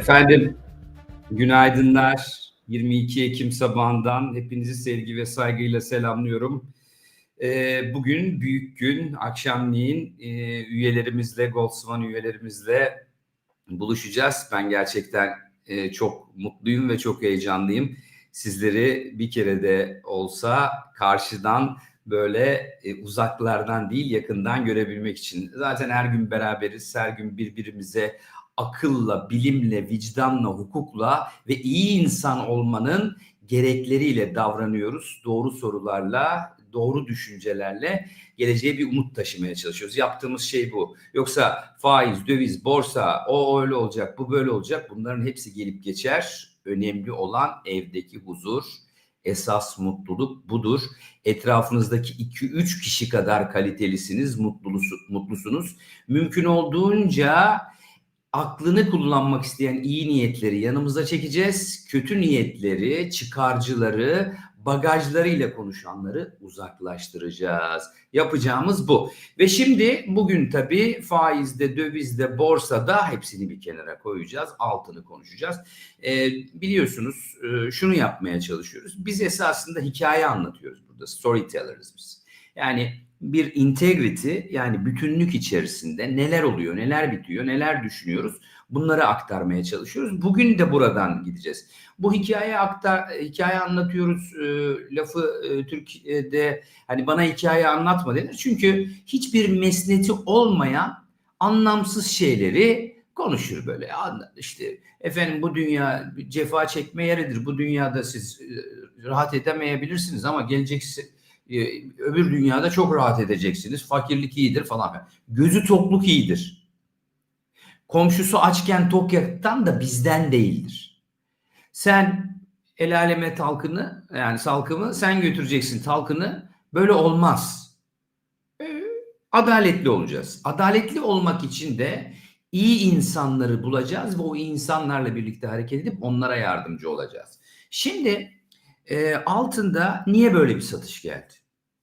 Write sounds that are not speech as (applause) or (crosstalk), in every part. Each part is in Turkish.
Efendim, günaydınlar. 22 Ekim sabahından hepinizi sevgi ve saygıyla selamlıyorum. Ee, bugün büyük gün, akşamleyin e, üyelerimizle, Goldsman üyelerimizle buluşacağız. Ben gerçekten e, çok mutluyum ve çok heyecanlıyım. Sizleri bir kere de olsa karşıdan böyle e, uzaklardan değil yakından görebilmek için. Zaten her gün beraberiz, her gün birbirimize akılla, bilimle, vicdanla, hukukla ve iyi insan olmanın gerekleriyle davranıyoruz. Doğru sorularla, doğru düşüncelerle geleceğe bir umut taşımaya çalışıyoruz. Yaptığımız şey bu. Yoksa faiz, döviz, borsa, o öyle olacak, bu böyle olacak. Bunların hepsi gelip geçer. Önemli olan evdeki huzur, esas mutluluk budur. Etrafınızdaki 2-3 kişi kadar kalitelisiniz, mutlusunuz. Mümkün olduğunca aklını kullanmak isteyen iyi niyetleri yanımıza çekeceğiz. Kötü niyetleri, çıkarcıları, bagajlarıyla konuşanları uzaklaştıracağız. Yapacağımız bu. Ve şimdi bugün tabii faizde, dövizde, borsada hepsini bir kenara koyacağız. Altını konuşacağız. Ee, biliyorsunuz e, şunu yapmaya çalışıyoruz. Biz esasında hikaye anlatıyoruz burada. Storytelleriz biz. Yani bir integrity yani bütünlük içerisinde neler oluyor, neler bitiyor, neler düşünüyoruz bunları aktarmaya çalışıyoruz. Bugün de buradan gideceğiz. Bu hikaye aktar hikaye anlatıyoruz e, lafı e, Türkiye'de hani bana hikaye anlatma denir. Çünkü hiçbir mesneti olmayan anlamsız şeyleri konuşur böyle. İşte efendim bu dünya cefa çekme yeridir. Bu dünyada siz e, rahat edemeyebilirsiniz ama gelecek öbür dünyada çok rahat edeceksiniz. Fakirlik iyidir falan. Gözü tokluk iyidir. Komşusu açken tok yatan da bizden değildir. Sen el aleme talkını yani salkımı sen götüreceksin talkını. Böyle olmaz. E, adaletli olacağız. Adaletli olmak için de iyi insanları bulacağız ve o insanlarla birlikte hareket edip onlara yardımcı olacağız. Şimdi e, altında niye böyle bir satış geldi?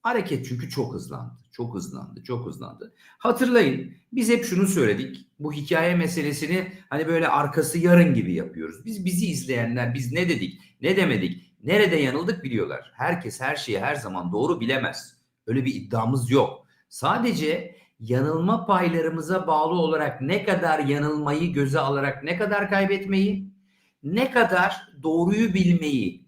Hareket çünkü çok hızlandı. Çok hızlandı, çok hızlandı. Hatırlayın biz hep şunu söyledik. Bu hikaye meselesini hani böyle arkası yarın gibi yapıyoruz. Biz bizi izleyenler biz ne dedik, ne demedik, nerede yanıldık biliyorlar. Herkes her şeyi her zaman doğru bilemez. Öyle bir iddiamız yok. Sadece yanılma paylarımıza bağlı olarak ne kadar yanılmayı göze alarak ne kadar kaybetmeyi, ne kadar doğruyu bilmeyi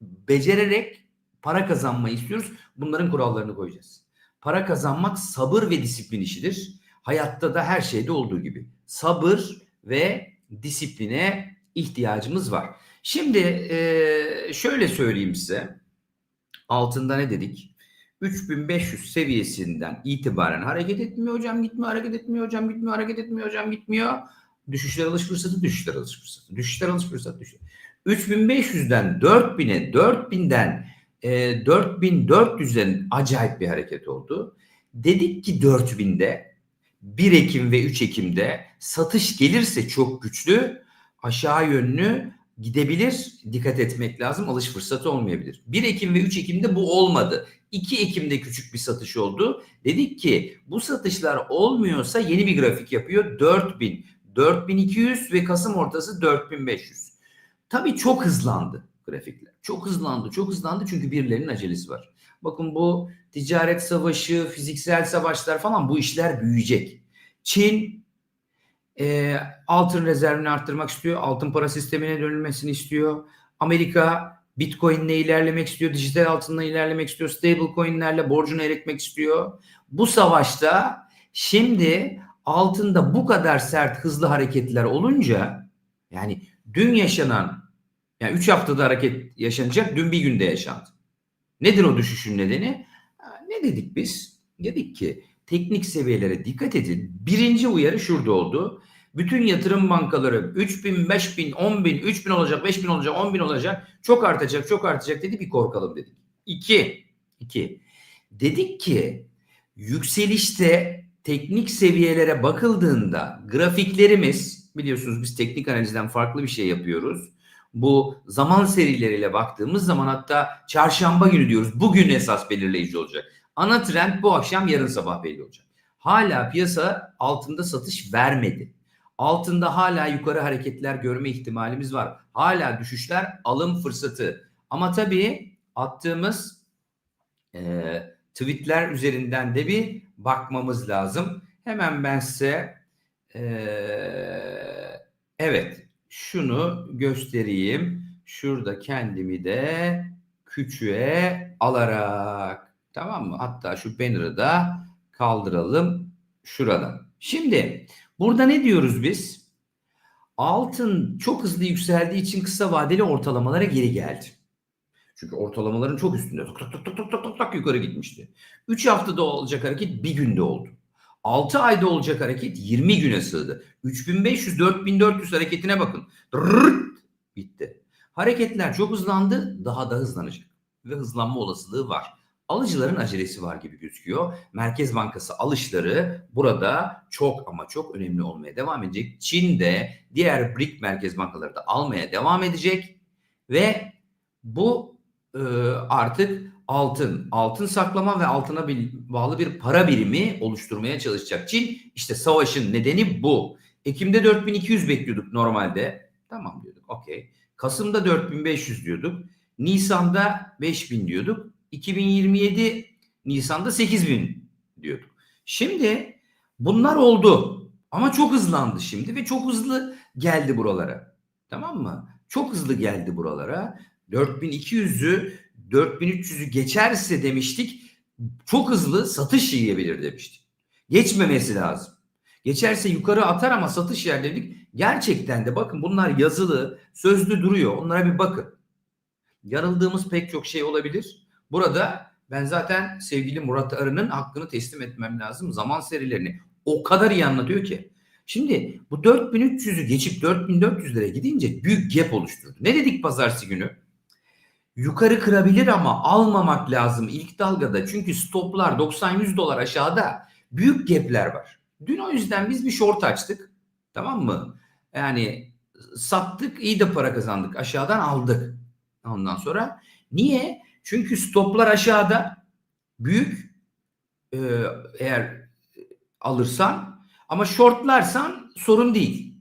becererek para kazanmayı istiyoruz. Bunların kurallarını koyacağız. Para kazanmak sabır ve disiplin işidir. Hayatta da her şeyde olduğu gibi. Sabır ve disipline ihtiyacımız var. Şimdi şöyle söyleyeyim size. Altında ne dedik? 3500 seviyesinden itibaren hareket etmiyor hocam gitmiyor hareket etmiyor hocam gitmiyor hareket etmiyor hocam gitmiyor. Düşüşler alış fırsatı düşüşler alış fırsatı düşüşler alış fırsatı düşüşler. 3500'den 4000'e 4000'den e, 4400'den acayip bir hareket oldu. Dedik ki 4000'de 1 Ekim ve 3 Ekim'de satış gelirse çok güçlü aşağı yönlü gidebilir. Dikkat etmek lazım. Alış fırsatı olmayabilir. 1 Ekim ve 3 Ekim'de bu olmadı. 2 Ekim'de küçük bir satış oldu. Dedik ki bu satışlar olmuyorsa yeni bir grafik yapıyor. 4000, 4200 ve Kasım ortası 4500. Tabii çok hızlandı grafikler. Çok hızlandı, çok hızlandı çünkü birilerinin acelesi var. Bakın bu ticaret savaşı, fiziksel savaşlar falan bu işler büyüyecek. Çin e, altın rezervini arttırmak istiyor. Altın para sistemine dönülmesini istiyor. Amerika Bitcoin'le ilerlemek istiyor. Dijital altınla ilerlemek istiyor. Stable coin'lerle borcunu eritmek istiyor. Bu savaşta şimdi altında bu kadar sert hızlı hareketler olunca yani dün yaşanan yani 3 haftada hareket yaşanacak dün bir günde yaşandı. Nedir o düşüşün nedeni? Ne dedik biz? Dedik ki teknik seviyelere dikkat edin. Birinci uyarı şurada oldu. Bütün yatırım bankaları 3 bin, 5 bin, 10 bin, 3 bin olacak, 5 bin olacak, 10 bin olacak. Çok artacak, çok artacak dedi bir korkalım dedik. İki, iki. Dedik ki yükselişte teknik seviyelere bakıldığında grafiklerimiz biliyorsunuz biz teknik analizden farklı bir şey yapıyoruz bu zaman serileriyle baktığımız zaman hatta çarşamba günü diyoruz. Bugün esas belirleyici olacak. Ana trend bu akşam yarın sabah belli olacak. Hala piyasa altında satış vermedi. Altında hala yukarı hareketler görme ihtimalimiz var. Hala düşüşler alım fırsatı. Ama tabii attığımız e, tweetler üzerinden de bir bakmamız lazım. Hemen ben size e, evet şunu göstereyim. Şurada kendimi de küçüğe alarak tamam mı? Hatta şu banner'ı da kaldıralım şuradan. Şimdi burada ne diyoruz biz? Altın çok hızlı yükseldiği için kısa vadeli ortalamalara geri geldi. Çünkü ortalamaların çok üstünde tok tok tok tok tok tok, tok yukarı gitmişti. 3 haftada olacak hareket bir günde oldu. 6 ayda olacak hareket 20 güne sığdı. 3500-4400 hareketine bakın. Dırrrt, bitti. Hareketler çok hızlandı, daha da hızlanacak. Ve hızlanma olasılığı var. Alıcıların acelesi var gibi gözüküyor. Merkez Bankası alışları burada çok ama çok önemli olmaya devam edecek. Çin de diğer BRIC merkez bankaları da almaya devam edecek. Ve bu e, artık altın, altın saklama ve altına bağlı bir para birimi oluşturmaya çalışacak. Çin işte savaşın nedeni bu. Ekim'de 4200 bekliyorduk normalde. Tamam diyorduk okey. Kasım'da 4500 diyorduk. Nisan'da 5000 diyorduk. 2027 Nisan'da 8000 diyorduk. Şimdi bunlar oldu. Ama çok hızlandı şimdi ve çok hızlı geldi buralara. Tamam mı? Çok hızlı geldi buralara. 4200'ü 4300'ü geçerse demiştik çok hızlı satış yiyebilir demiştik. Geçmemesi lazım. Geçerse yukarı atar ama satış yer dedik. Gerçekten de bakın bunlar yazılı, sözlü duruyor. Onlara bir bakın. Yanıldığımız pek çok şey olabilir. Burada ben zaten sevgili Murat Arı'nın hakkını teslim etmem lazım. Zaman serilerini o kadar iyi anlatıyor ki. Şimdi bu 4300'ü geçip 4400'lere gidince büyük gap oluşturdu. Ne dedik pazartesi günü? Yukarı kırabilir ama almamak lazım ilk dalgada. Çünkü stoplar 90-100 dolar aşağıda büyük gapler var. Dün o yüzden biz bir short açtık. Tamam mı? Yani sattık iyi de para kazandık. Aşağıdan aldık. Ondan sonra niye? Çünkü stoplar aşağıda büyük e, eğer alırsan ama shortlarsan sorun değil.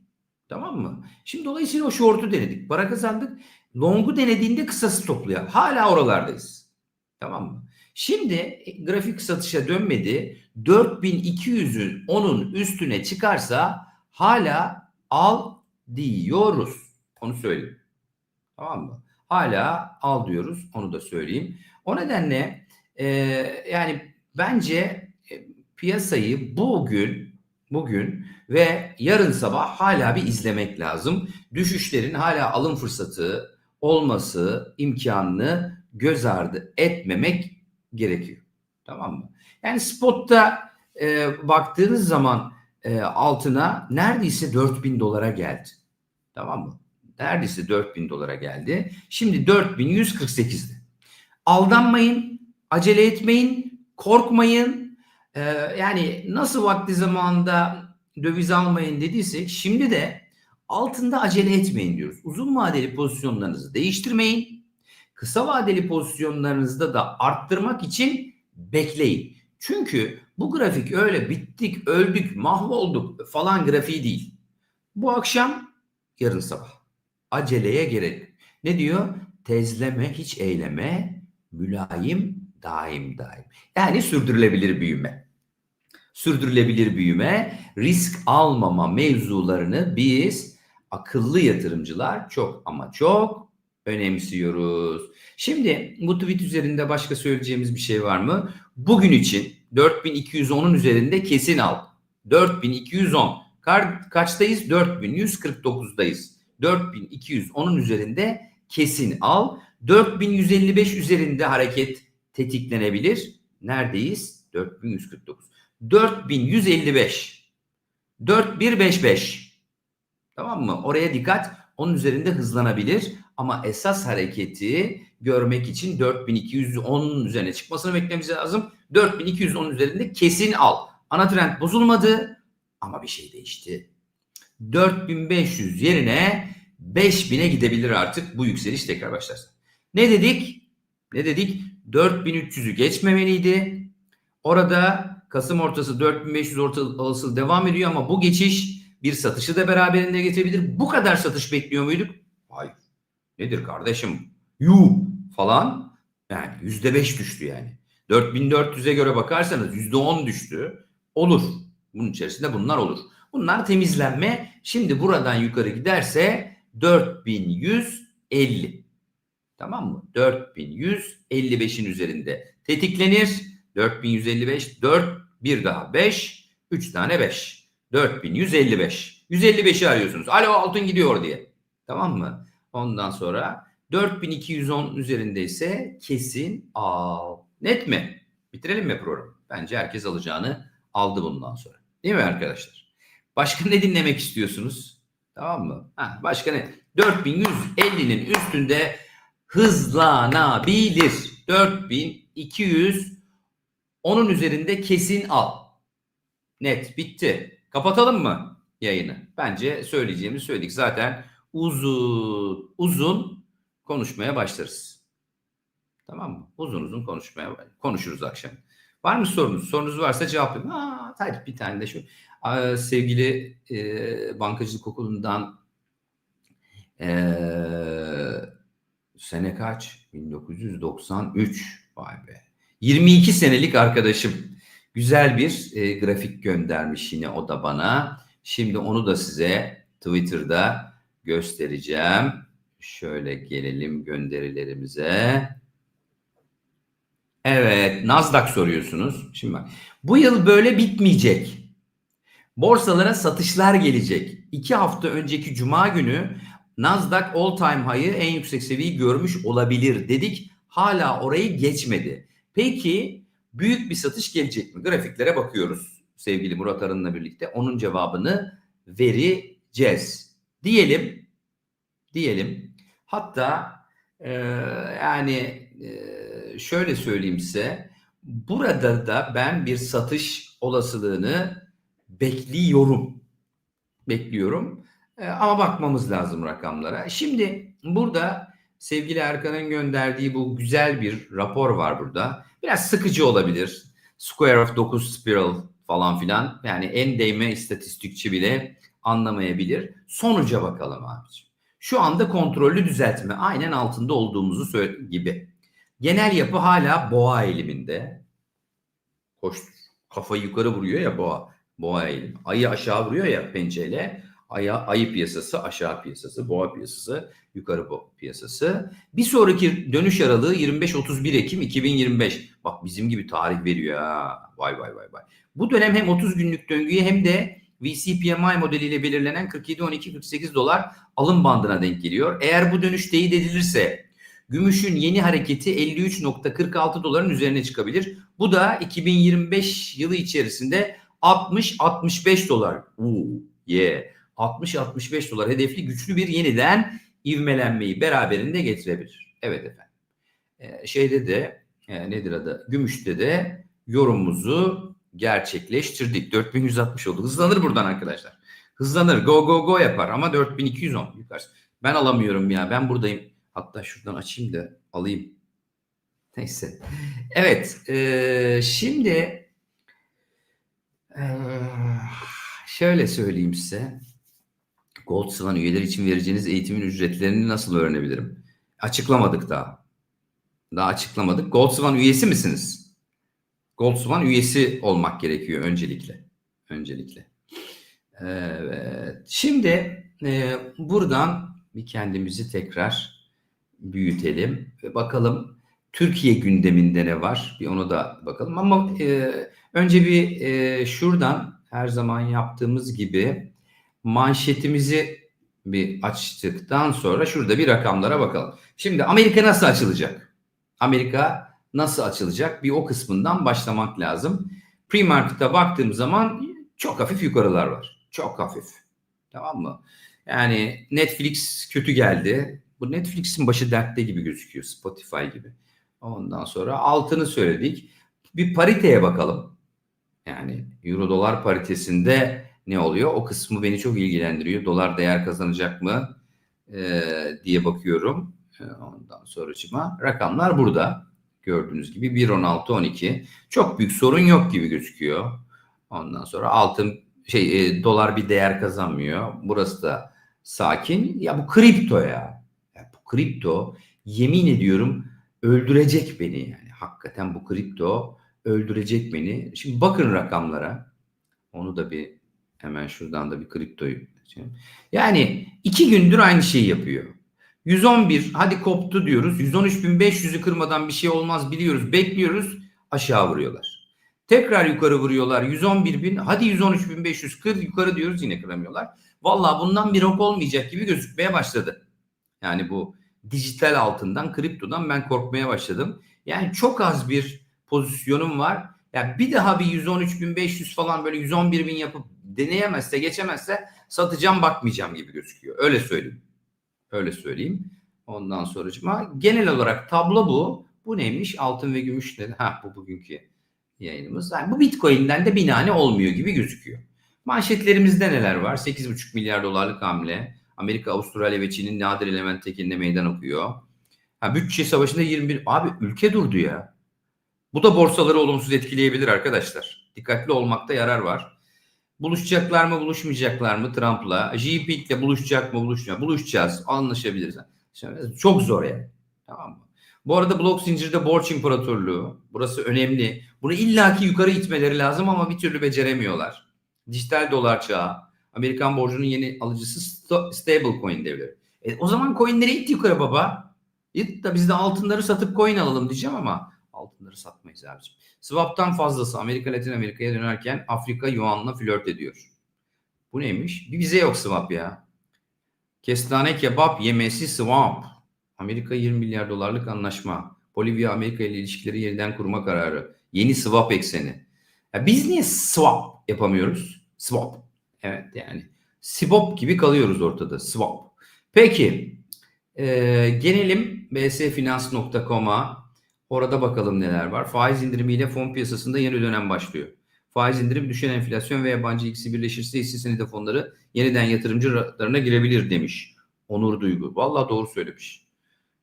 Tamam mı? Şimdi dolayısıyla o short'u denedik. Para kazandık. Long'u denediğinde kısa stopluyor. Hala oralardayız. Tamam mı? Şimdi e, grafik satışa dönmedi. 4200'ün onun üstüne çıkarsa hala al diyoruz. Onu söyleyeyim. Tamam mı? Hala al diyoruz. Onu da söyleyeyim. O nedenle e, yani bence e, piyasayı bugün bugün ve yarın sabah hala bir izlemek lazım. Düşüşlerin hala alım fırsatı olması imkanını göz ardı etmemek gerekiyor. Tamam mı? Yani spotta e, baktığınız zaman e, altına neredeyse 4000 dolara geldi. Tamam mı? Neredeyse 4000 dolara geldi. Şimdi 4148'de. Aldanmayın, acele etmeyin, korkmayın. Ee, yani nasıl vakti zamanında döviz almayın dediysek şimdi de altında acele etmeyin diyoruz. Uzun vadeli pozisyonlarınızı değiştirmeyin. Kısa vadeli pozisyonlarınızda da arttırmak için bekleyin. Çünkü bu grafik öyle bittik, öldük, mahvolduk falan grafiği değil. Bu akşam, yarın sabah. Aceleye gerek. Ne diyor? Tezleme, hiç eyleme, mülayim, daim daim. Yani sürdürülebilir büyüme. Sürdürülebilir büyüme, risk almama mevzularını biz akıllı yatırımcılar çok ama çok önemsiyoruz. Şimdi bu tweet üzerinde başka söyleyeceğimiz bir şey var mı? Bugün için 4210'un üzerinde kesin al. 4210. Ka kaçtayız? 4149'dayız. 4210'un üzerinde kesin al. 4155 üzerinde hareket tetiklenebilir. Neredeyiz? 4149. 4155. 4155. Tamam mı? Oraya dikkat. Onun üzerinde hızlanabilir. Ama esas hareketi görmek için 4210'un üzerine çıkmasını beklememiz lazım. 4210'un üzerinde kesin al. Ana trend bozulmadı ama bir şey değişti. 4500 yerine 5000'e gidebilir artık bu yükseliş tekrar başlarsa. Ne dedik? Ne dedik? 4300'ü geçmemeliydi. Orada Kasım ortası 4500 ortası devam ediyor ama bu geçiş Bir satışı da beraberinde getirebilir. Bu kadar satış bekliyor muyduk? Hayır. Nedir kardeşim? Yu falan. Yani yüzde beş düştü yani. 4400'e göre bakarsanız yüzde on düştü. Olur. Bunun içerisinde bunlar olur. Bunlar temizlenme. Şimdi buradan yukarı giderse 4150. Tamam mı? 4155'in üzerinde tetiklenir. 4155, 4, bir daha 5, 3 tane 5. 4155. 155'i arıyorsunuz. Alo altın gidiyor diye. Tamam mı? Ondan sonra 4210 üzerinde ise kesin al. Net mi? Bitirelim mi programı? Bence herkes alacağını aldı bundan sonra. Değil mi arkadaşlar? Başka ne dinlemek istiyorsunuz? Tamam mı? Ha, başka ne? 4150'nin üstünde hızlanabilir. 4200 onun üzerinde kesin al. Net bitti. Kapatalım mı yayını? Bence söyleyeceğimizi söyledik. Zaten uzun uzun konuşmaya başlarız. Tamam mı? Uzun uzun konuşmaya konuşuruz akşam. Var mı sorunuz? Sorunuz varsa cevaplayın. Aa, hadi bir tane de şu. Aa, sevgili e, bankacılık okulundan e, sene kaç? 1993. Vay be. 22 senelik arkadaşım. Güzel bir e, grafik göndermiş yine o da bana. Şimdi onu da size Twitter'da göstereceğim. Şöyle gelelim gönderilerimize. Evet, Nasdaq soruyorsunuz. Şimdi bak, bu yıl böyle bitmeyecek. Borsalara satışlar gelecek. İki hafta önceki Cuma günü Nasdaq all time high'ı en yüksek seviyeyi görmüş olabilir dedik. Hala orayı geçmedi. Peki büyük bir satış gelecek mi? Grafiklere bakıyoruz sevgili Murat Arın'la birlikte. Onun cevabını vereceğiz. Diyelim, diyelim. Hatta e, yani e, şöyle söyleyeyim size. Burada da ben bir satış olasılığını bekliyorum. Bekliyorum. E, ama bakmamız lazım rakamlara. Şimdi burada sevgili Erkan'ın gönderdiği bu güzel bir rapor var burada. Biraz sıkıcı olabilir. Square of 9 Spiral falan filan. Yani en değme istatistikçi bile anlamayabilir. Sonuca bakalım abiciğim. Şu anda kontrollü düzeltme. Aynen altında olduğumuzu söyle gibi. Genel yapı hala boğa eğiliminde. Koş, kafayı yukarı vuruyor ya boğa. Boğa eğilim. Ayı aşağı vuruyor ya pençeyle. Aya, ayı piyasası, aşağı piyasası, boğa piyasası, yukarı boğa piyasası. Bir sonraki dönüş aralığı 25-31 Ekim 2025. Bak bizim gibi tarih veriyor ha. Vay vay vay vay. Bu dönem hem 30 günlük döngüye hem de VCPMI modeliyle belirlenen 47-12-48 dolar alım bandına denk geliyor. Eğer bu dönüş teyit edilirse gümüşün yeni hareketi 53.46 doların üzerine çıkabilir. Bu da 2025 yılı içerisinde 60-65 dolar. Uuu yeah. 60-65 dolar hedefli güçlü bir yeniden ivmelenmeyi beraberinde getirebilir. Evet efendim. Ee, şeyde de e, nedir adı? Gümüşte de yorumumuzu gerçekleştirdik. 4160 oldu. Hızlanır buradan arkadaşlar. Hızlanır. Go go go yapar ama 4210 yukarısı. Ben alamıyorum ya. Ben buradayım. Hatta şuradan açayım da alayım. Neyse. Evet. E, şimdi e, şöyle söyleyeyim size. Gold Swan üyeler için vereceğiniz eğitimin ücretlerini nasıl öğrenebilirim? Açıklamadık daha. Daha açıklamadık. Gold Swan üyesi misiniz? Gold Swan üyesi olmak gerekiyor öncelikle. Öncelikle. Evet. Şimdi e, buradan bir kendimizi tekrar büyütelim ve bakalım Türkiye gündeminde ne var? Bir onu da bakalım ama e, önce bir e, şuradan her zaman yaptığımız gibi manşetimizi bir açtıktan sonra şurada bir rakamlara bakalım. Şimdi Amerika nasıl açılacak? Amerika nasıl açılacak? Bir o kısmından başlamak lazım. Pre-market'a baktığım zaman çok hafif yukarılar var. Çok hafif. Tamam mı? Yani Netflix kötü geldi. Bu Netflix'in başı dertte gibi gözüküyor. Spotify gibi. Ondan sonra altını söyledik. Bir pariteye bakalım. Yani euro dolar paritesinde ne oluyor? O kısmı beni çok ilgilendiriyor. Dolar değer kazanacak mı e, diye bakıyorum. E, ondan sonracıma rakamlar burada. Gördüğünüz gibi 1.16 12. Çok büyük sorun yok gibi gözüküyor. Ondan sonra altın şey e, dolar bir değer kazanmıyor. Burası da sakin. Ya bu kripto ya. ya bu kripto yemin ediyorum öldürecek beni yani. Hakikaten bu kripto öldürecek beni. Şimdi bakın rakamlara. Onu da bir hemen şuradan da bir kriptoyu. Yani iki gündür aynı şeyi yapıyor. 111 hadi koptu diyoruz. 113.500'ü kırmadan bir şey olmaz biliyoruz. Bekliyoruz. Aşağı vuruyorlar. Tekrar yukarı vuruyorlar. 111.000 hadi 113.500 kır yukarı diyoruz yine kıramıyorlar. Valla bundan bir ok olmayacak gibi gözükmeye başladı. Yani bu dijital altından, kriptodan ben korkmaya başladım. Yani çok az bir pozisyonum var. Yani bir daha bir 113.500 falan böyle 111.000 yapıp deneyemezse, geçemezse satacağım bakmayacağım gibi gözüküyor. Öyle söyleyeyim. Öyle söyleyeyim. Ondan sonracıma genel olarak tablo bu. Bu neymiş? Altın ve gümüş ne? Ha bu bugünkü yayınımız. Yani bu Bitcoin'den de binane olmuyor gibi gözüküyor. Manşetlerimizde neler var? 8,5 milyar dolarlık hamle. Amerika, Avustralya ve Çin'in nadir element tekelinde meydan okuyor. Ha, bütçe savaşında 21... Abi ülke durdu ya. Bu da borsaları olumsuz etkileyebilir arkadaşlar. Dikkatli olmakta yarar var. Buluşacaklar mı buluşmayacaklar mı Trump'la? Xi Jinping'le buluşacak mı buluşmayacak Buluşacağız anlaşabiliriz. Çok zor yani. Tamam mı? Bu arada blok zincirde borç imparatorluğu. Burası önemli. Bunu illaki yukarı itmeleri lazım ama bir türlü beceremiyorlar. Dijital dolar çağı. Amerikan borcunun yeni alıcısı stable coin devleri. E, o zaman coinleri it yukarı baba. İt da biz de altınları satıp coin alalım diyeceğim ama altınları satmayız abicim. Swap'tan fazlası Amerika Latin Amerika'ya dönerken Afrika Yuan'la flört ediyor. Bu neymiş? Bir bize yok swap ya. Kestane kebap yemesi swap. Amerika 20 milyar dolarlık anlaşma. Bolivya Amerika ile ilişkileri yeniden kurma kararı. Yeni swap ekseni. Ya biz niye swap yapamıyoruz? Swap. Evet yani. Swap gibi kalıyoruz ortada. Swap. Peki. E, gelelim bsfinans.com'a. Orada bakalım neler var. Faiz indirimiyle fon piyasasında yeni dönem başlıyor. Faiz indirim düşen enflasyon ve yabancı ikisi birleşirse hisse senedi fonları yeniden yatırımcılarına girebilir demiş. Onur Duygu. Vallahi doğru söylemiş.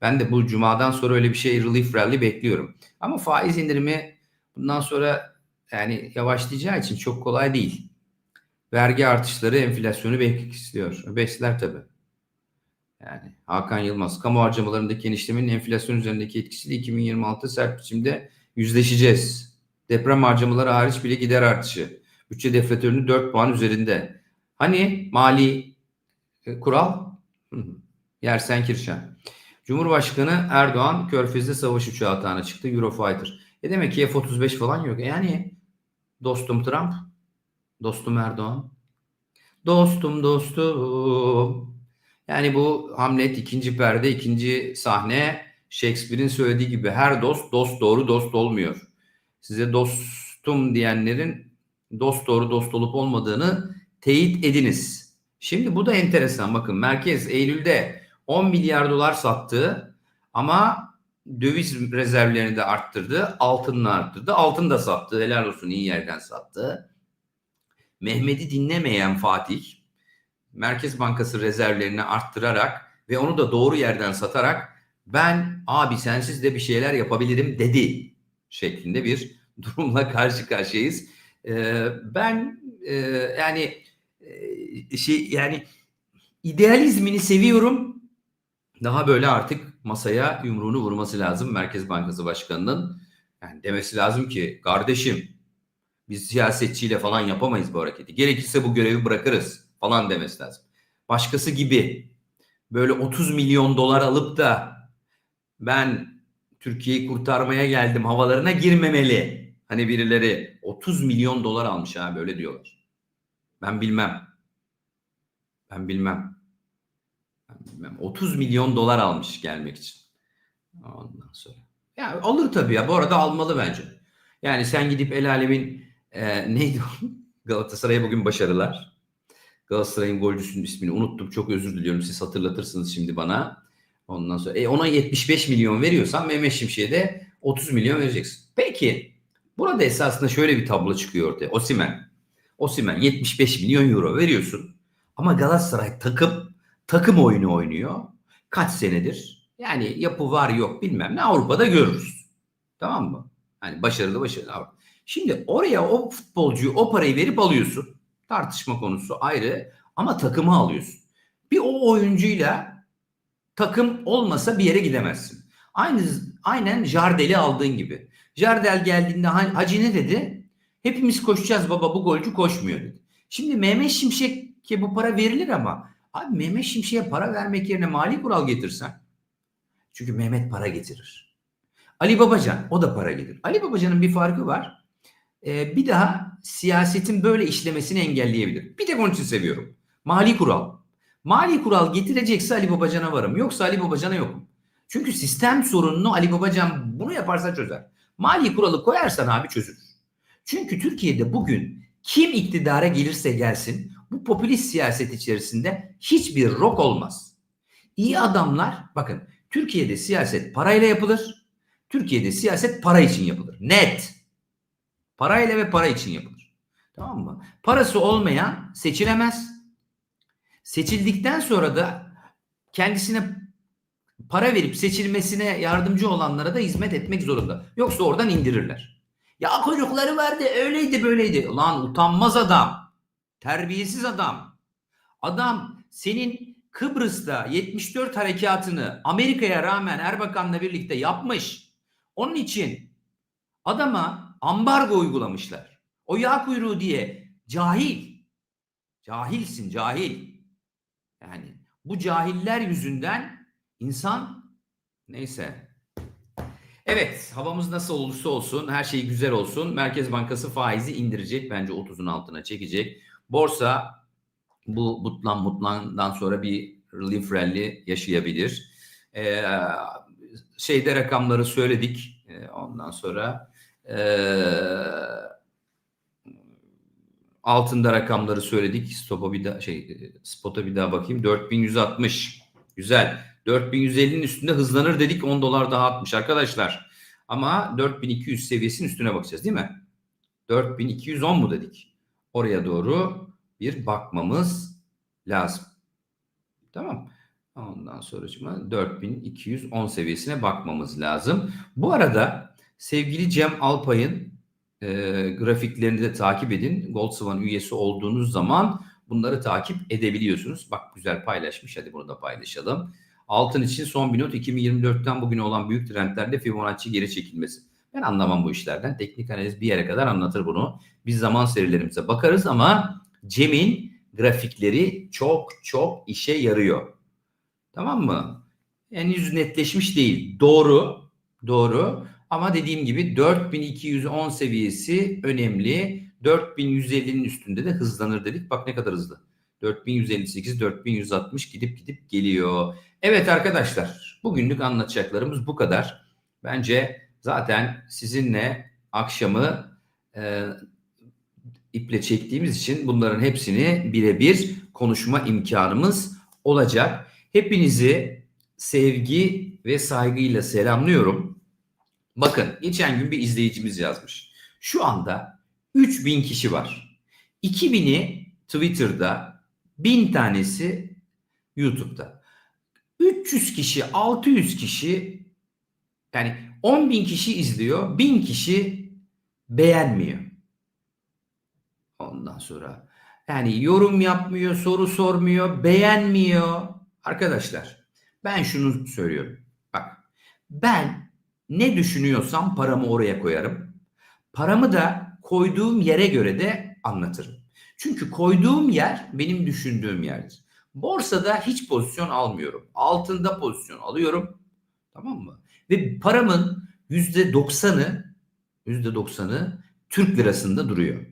Ben de bu cumadan sonra öyle bir şey relief rally bekliyorum. Ama faiz indirimi bundan sonra yani yavaşlayacağı için çok kolay değil. Vergi artışları enflasyonu bekliyor. Besler tabii. Yani Hakan Yılmaz, kamu harcamalarındaki genişlemenin enflasyon üzerindeki etkisiyle 2026 sert biçimde yüzleşeceğiz. Deprem harcamaları hariç bile gider artışı. Bütçe deflatörünü 4 puan üzerinde. Hani mali e, kural? Yersen Kirşen. Cumhurbaşkanı Erdoğan Körfez'de savaş uçağı atağına çıktı. Eurofighter. E demek ki F-35 falan yok. E yani dostum Trump, dostum Erdoğan. Dostum dostum. Yani bu Hamlet ikinci perde, ikinci sahne Shakespeare'in söylediği gibi her dost dost doğru dost olmuyor. Size dostum diyenlerin dost doğru dost olup olmadığını teyit ediniz. Şimdi bu da enteresan. Bakın merkez Eylül'de 10 milyar dolar sattı ama döviz rezervlerini de arttırdı. Altınını arttırdı. Altın da sattı. Helal olsun iyi yerden sattı. Mehmet'i dinlemeyen Fatih Merkez Bankası rezervlerini arttırarak ve onu da doğru yerden satarak ben abi sensiz de bir şeyler yapabilirim dedi şeklinde bir (laughs) durumla karşı karşıyayız. Ee, ben e, yani e, şey yani idealizmini seviyorum. Daha böyle artık masaya yumruğunu vurması lazım Merkez Bankası Başkanı'nın. Yani demesi lazım ki kardeşim biz siyasetçiyle falan yapamayız bu hareketi. Gerekirse bu görevi bırakırız falan demesi lazım. Başkası gibi böyle 30 milyon dolar alıp da ben Türkiye'yi kurtarmaya geldim havalarına girmemeli. Hani birileri 30 milyon dolar almış ha böyle diyorlar. Ben bilmem. Ben bilmem. Ben bilmem. 30 milyon dolar almış gelmek için. Ondan sonra. Ya olur tabii ya. Bu arada almalı bence. Yani sen gidip el alemin e, neydi? Galatasaray'a bugün başarılar. Galatasaray'ın golcüsünün ismini unuttum. Çok özür diliyorum. Siz hatırlatırsınız şimdi bana. Ondan sonra e, ona 75 milyon veriyorsan Mehmet Şimşek'e de 30 milyon vereceksin. Peki burada esasında şöyle bir tablo çıkıyor ortaya. Osimen. Osimen 75 milyon euro veriyorsun. Ama Galatasaray takım takım oyunu oynuyor. Kaç senedir? Yani yapı var yok bilmem ne Avrupa'da görürüz. Tamam mı? Hani başarılı başarılı. Şimdi oraya o futbolcuyu o parayı verip alıyorsun. Tartışma konusu ayrı ama takımı alıyorsun. Bir o oyuncuyla takım olmasa bir yere gidemezsin. Aynı aynen Jardel'i aldığın gibi. Jardel geldiğinde Ha- Hacı ne dedi? Hepimiz koşacağız baba bu golcü koşmuyor dedi. Şimdi Mehmet Şimşek'e bu para verilir ama abi Mehmet Şimşek'e para vermek yerine mali kural getirsen. Çünkü Mehmet para getirir. Ali Babacan o da para getirir. Ali Babacan'ın bir farkı var. Ee, bir daha siyasetin böyle işlemesini engelleyebilir. Bir tek onun için seviyorum. Mali kural. Mali kural getirecekse Ali Babacan'a varım. Yoksa Ali Babacan'a yokum. Çünkü sistem sorununu Ali Babacan bunu yaparsa çözer. Mali kuralı koyarsan abi çözülür. Çünkü Türkiye'de bugün kim iktidara gelirse gelsin bu popülist siyaset içerisinde hiçbir rok olmaz. İyi adamlar bakın Türkiye'de siyaset parayla yapılır. Türkiye'de siyaset para için yapılır. Net. Parayla ve para için yapılır. Tamam mı? Parası olmayan seçilemez. Seçildikten sonra da kendisine para verip seçilmesine yardımcı olanlara da hizmet etmek zorunda. Yoksa oradan indirirler. Ya kuyrukları vardı öyleydi böyleydi. Lan utanmaz adam. Terbiyesiz adam. Adam senin Kıbrıs'ta 74 harekatını Amerika'ya rağmen Erbakan'la birlikte yapmış. Onun için adama ambargo uygulamışlar. O yağ kuyruğu diye cahil. Cahilsin cahil. Yani bu cahiller yüzünden insan neyse. Evet havamız nasıl olursa olsun her şey güzel olsun. Merkez Bankası faizi indirecek bence 30'un altına çekecek. Borsa bu butlan mutlandan sonra bir relief rally yaşayabilir. Ee, şeyde rakamları söyledik. Ee, ondan sonra altında rakamları söyledik. Stopa bir daha şey spota bir daha bakayım. 4160. Güzel. 4150'nin üstünde hızlanır dedik 10 dolar daha atmış arkadaşlar. Ama 4200 seviyesinin üstüne bakacağız değil mi? 4210 mu dedik? Oraya doğru bir bakmamız lazım. Tamam. Ondan sonra 4210 seviyesine bakmamız lazım. Bu arada sevgili Cem Alpay'ın e, grafiklerini de takip edin. Gold Swan üyesi olduğunuz zaman bunları takip edebiliyorsunuz. Bak güzel paylaşmış. Hadi bunu da paylaşalım. Altın için son bir not 2024'ten bugüne olan büyük trendlerde Fibonacci geri çekilmesi. Ben anlamam bu işlerden. Teknik analiz bir yere kadar anlatır bunu. Biz zaman serilerimize bakarız ama Cem'in grafikleri çok çok işe yarıyor. Tamam mı? Henüz netleşmiş değil. Doğru. Doğru. Ama dediğim gibi 4210 seviyesi önemli. 4150'nin üstünde de hızlanır dedik. Bak ne kadar hızlı. 4158, 4160 gidip gidip geliyor. Evet arkadaşlar bugünlük anlatacaklarımız bu kadar. Bence zaten sizinle akşamı e, iple çektiğimiz için bunların hepsini birebir konuşma imkanımız olacak. Hepinizi sevgi ve saygıyla selamlıyorum. Bakın geçen gün bir izleyicimiz yazmış. Şu anda 3000 kişi var. 2000'i Twitter'da, 1000 tanesi YouTube'da. 300 kişi, 600 kişi yani 10 bin kişi izliyor, 1000 kişi beğenmiyor. Ondan sonra yani yorum yapmıyor, soru sormuyor, beğenmiyor. Arkadaşlar ben şunu söylüyorum. Bak ben ne düşünüyorsam paramı oraya koyarım. Paramı da koyduğum yere göre de anlatırım. Çünkü koyduğum yer benim düşündüğüm yerdir. Borsada hiç pozisyon almıyorum. Altında pozisyon alıyorum. Tamam mı? Ve paramın yüzde doksanı yüzde doksanı Türk lirasında duruyor.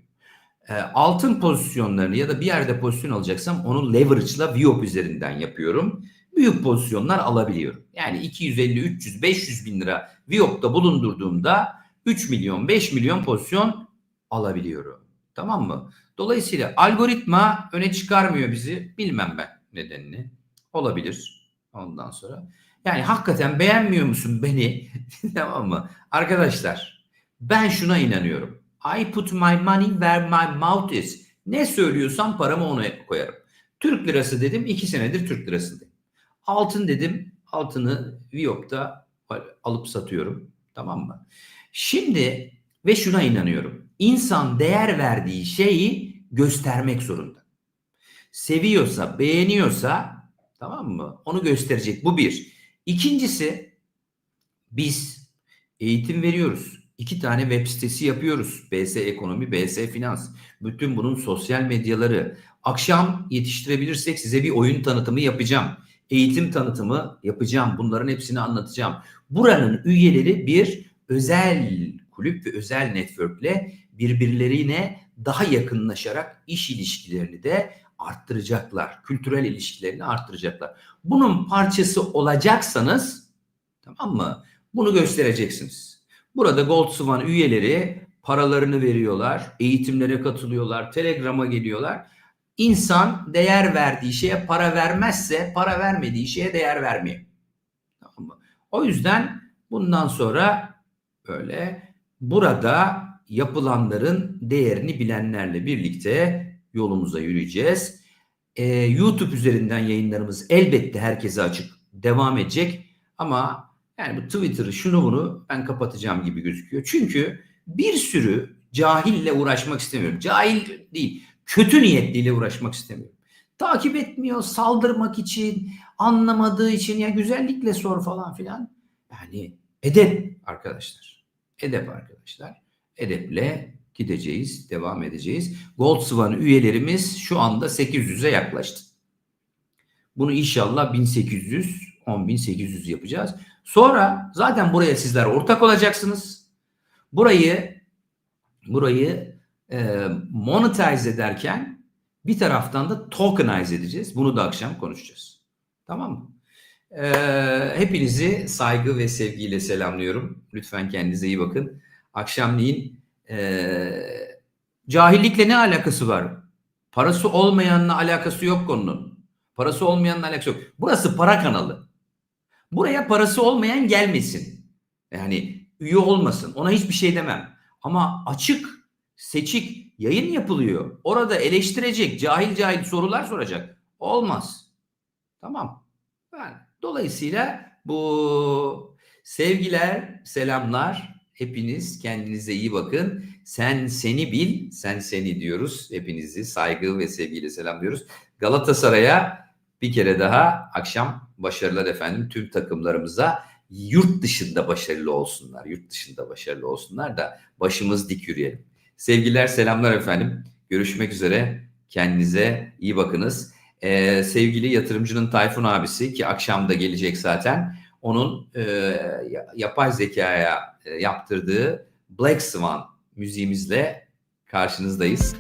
E, altın pozisyonlarını ya da bir yerde pozisyon alacaksam onu leverage'la VIOP üzerinden yapıyorum. Büyük pozisyonlar alabiliyorum. Yani 250, 300, 500 bin lira VIOP'ta bulundurduğumda 3 milyon, 5 milyon pozisyon alabiliyorum. Tamam mı? Dolayısıyla algoritma öne çıkarmıyor bizi. Bilmem ben nedenini. Olabilir. Ondan sonra. Yani hakikaten beğenmiyor musun beni? (laughs) tamam mı? Arkadaşlar ben şuna inanıyorum. I put my money where my mouth is. Ne söylüyorsam paramı ona koyarım. Türk lirası dedim. iki senedir Türk lirasındayım. Altın dedim. Altını Viyop'ta alıp satıyorum. Tamam mı? Şimdi ve şuna inanıyorum. İnsan değer verdiği şeyi göstermek zorunda. Seviyorsa, beğeniyorsa tamam mı? Onu gösterecek. Bu bir. İkincisi biz eğitim veriyoruz. İki tane web sitesi yapıyoruz. BS Ekonomi, BS Finans. Bütün bunun sosyal medyaları. Akşam yetiştirebilirsek size bir oyun tanıtımı yapacağım. Eğitim tanıtımı yapacağım. Bunların hepsini anlatacağım. Buranın üyeleri bir özel kulüp ve özel networkle birbirlerine daha yakınlaşarak iş ilişkilerini de arttıracaklar. Kültürel ilişkilerini arttıracaklar. Bunun parçası olacaksanız tamam mı? Bunu göstereceksiniz. Burada Gold Swan üyeleri paralarını veriyorlar, eğitimlere katılıyorlar, Telegram'a geliyorlar. İnsan değer verdiği şeye para vermezse para vermediği şeye değer vermiyor. Tamam mı? O yüzden bundan sonra böyle burada yapılanların değerini bilenlerle birlikte yolumuza yürüyeceğiz. Ee, YouTube üzerinden yayınlarımız elbette herkese açık devam edecek ama yani bu Twitter'ı şunu bunu ben kapatacağım gibi gözüküyor. Çünkü bir sürü cahille uğraşmak istemiyorum. Cahil değil, kötü niyetliyle uğraşmak istemiyorum. Takip etmiyor, saldırmak için, anlamadığı için ya güzellikle sor falan filan. Yani edep arkadaşlar. Edep arkadaşlar. Edeple gideceğiz, devam edeceğiz. Gold Swan üyelerimiz şu anda 800'e yaklaştı. Bunu inşallah 1800, 10800 yapacağız. Sonra zaten buraya sizler ortak olacaksınız. Burayı burayı e, monetize ederken bir taraftan da tokenize edeceğiz. Bunu da akşam konuşacağız. Tamam mı? E, hepinizi saygı ve sevgiyle selamlıyorum. Lütfen kendinize iyi bakın. Akşamleyin e, cahillikle ne alakası var? Parası olmayanla alakası yok konunun. Parası olmayanla alakası yok. Burası para kanalı. Buraya parası olmayan gelmesin. Yani üye olmasın. Ona hiçbir şey demem. Ama açık, seçik yayın yapılıyor. Orada eleştirecek, cahil cahil sorular soracak. Olmaz. Tamam. Yani, dolayısıyla bu sevgiler, selamlar. Hepiniz kendinize iyi bakın. Sen seni bil, sen seni diyoruz. Hepinizi saygı ve sevgiyle selamlıyoruz. Galatasaray'a bir kere daha akşam başarılar efendim tüm takımlarımıza yurt dışında başarılı olsunlar. Yurt dışında başarılı olsunlar da başımız dik yürüyelim. Sevgiler selamlar efendim. Görüşmek üzere. Kendinize iyi bakınız. Ee, sevgili yatırımcının Tayfun abisi ki akşam da gelecek zaten. Onun e, yapay zekaya e, yaptırdığı Black Swan müziğimizle karşınızdayız.